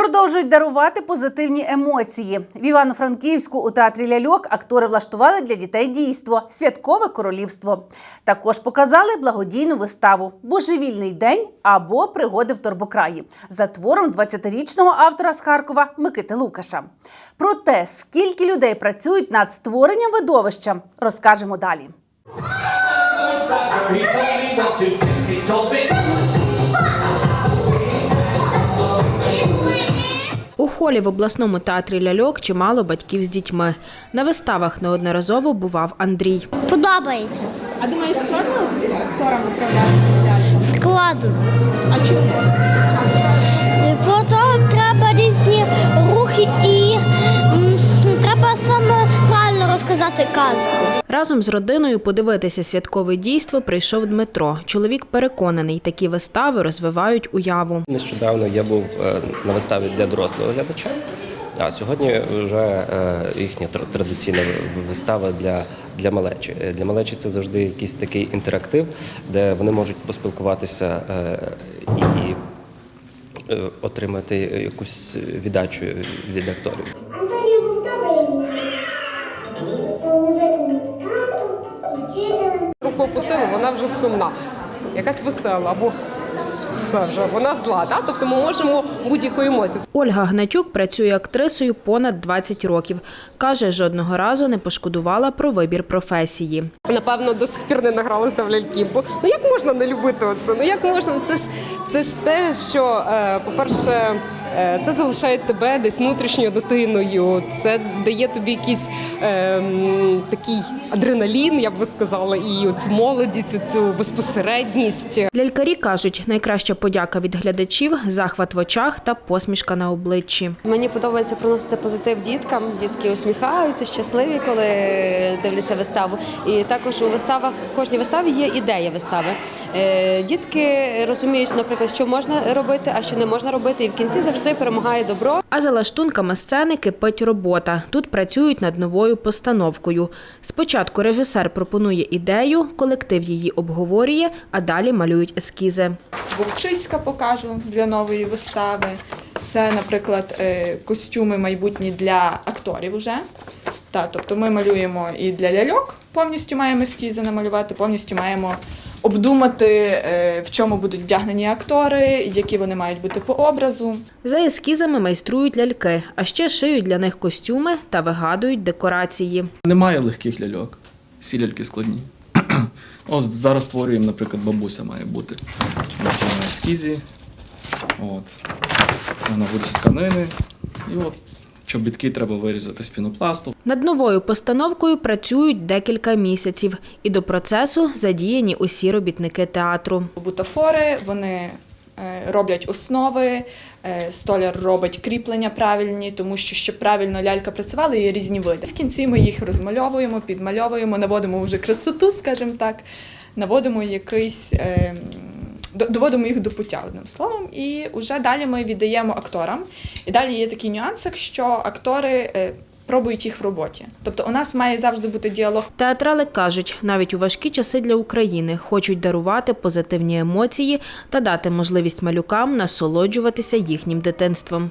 Продовжують дарувати позитивні емоції. В Івано-Франківську у театрі ляльок актори влаштували для дітей дійство Святкове королівство. Також показали благодійну виставу Божевільний день або Пригоди в Торбокраї за твором 20-річного автора з Харкова Микити Лукаша. Про те, скільки людей працюють над створенням видовища, розкажемо далі. Холі в обласному театрі ляльок чимало батьків з дітьми. На виставах неодноразово бував Андрій. Подобається. А думаєш, складно акторам управляти? Складно. А чому? Розказати казку. Разом з родиною подивитися святкове дійство прийшов Дмитро. Чоловік переконаний, такі вистави розвивають уяву. Нещодавно я був е, на виставі для дорослого глядача. А сьогодні вже е, їхня традиційна вистава для, для малечі. Е, Для малечі це завжди якийсь такий інтерактив, де вони можуть поспілкуватися і отримати якусь віддачу від акторів. Вже сумна, якась весела, або все вже вона зла. Да? Тобто ми можемо будь-яку емоцію. Ольга Гнатюк працює актрисою понад 20 років. Каже, жодного разу не пошкодувала про вибір професії. Напевно, до сих пір не награлися в ляльки. Бо ну як можна не любити оце? Ну як можна? Це ж це ж те, що, е, по-перше, е, це залишає тебе десь внутрішньою дитиною. Це дає тобі якийсь е, такий адреналін, я б сказала, і оцю молодість, оцю безпосередність. Лялькарі кажуть, найкраща подяка від глядачів захват в очах та посмішка на обличчі. Мені подобається приносити позитив діткам. Дітки усміхаються, щасливі, коли дивляться виставу. І також у виставах в кожній виставі є ідея вистави. Е, Дітки розуміють, наприклад, що можна робити, а що не можна робити. І в кінці завжди перемагає добро. А за лаштунками сцени кипить робота. Тут працюють над новою постановкою. Спочатку режисер пропонує ідею, колектив її обговорює, а далі малюють ескізи. Вовчиська покажу для нової вистави. Це, наприклад, е, костюми майбутні для акторів уже. Так, тобто ми малюємо і для ляльок, повністю маємо ескізи намалювати, повністю маємо обдумати, е, в чому будуть вдягнені актори, які вони мають бути по образу. За ескізами майструють ляльки, а ще шиють для них костюми та вигадують декорації. Немає легких ляльок. Всі ляльки складні. Ось зараз створюємо, наприклад, бабуся має бути. Ескізі. От. Вона буде з тканини. І от чобітки треба вирізати з пінопласту. Над новою постановкою працюють декілька місяців, і до процесу задіяні усі робітники театру. Бутафори, вони е, роблять основи, е, столяр робить кріплення правильні, тому що щоб правильно лялька працювала, є різні види. В кінці ми їх розмальовуємо, підмальовуємо, наводимо вже красоту, скажімо так, наводимо якийсь. До- Доводимо їх до пуття одним словом, і вже далі ми віддаємо акторам. І далі є такий нюансик, що актори е, пробують їх в роботі. Тобто у нас має завжди бути діалог Театрали кажуть, навіть у важкі часи для України хочуть дарувати позитивні емоції та дати можливість малюкам насолоджуватися їхнім дитинством.